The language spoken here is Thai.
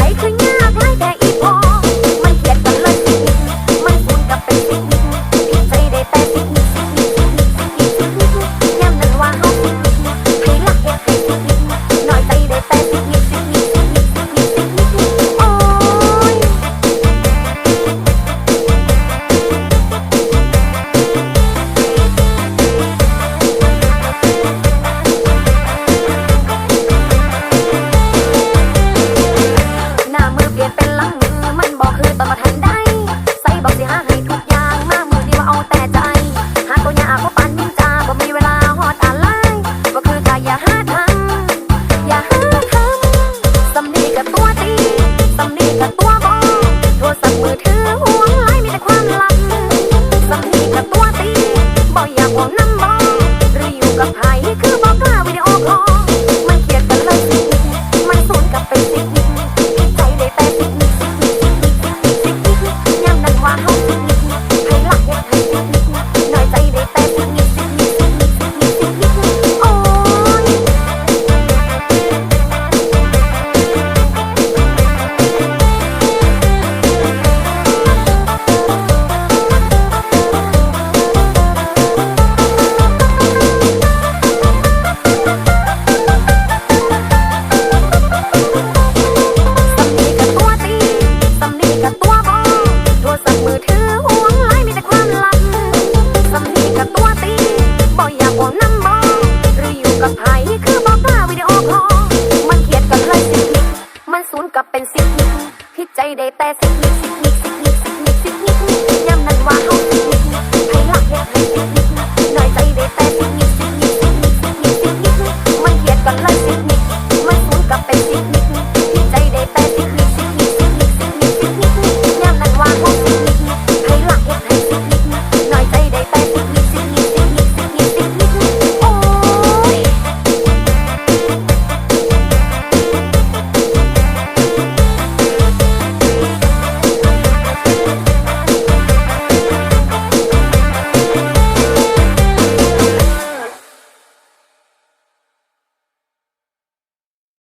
แต่อีพอมันเขียดกันเลยสิมันฝุ่นกับเป็นสิ่ดใจได้แต่สิ่ คือใจได้แต่สิกนิกสิกนิกสิกนิกสิกนิกสิกนิกยามนั้นว่าเฮา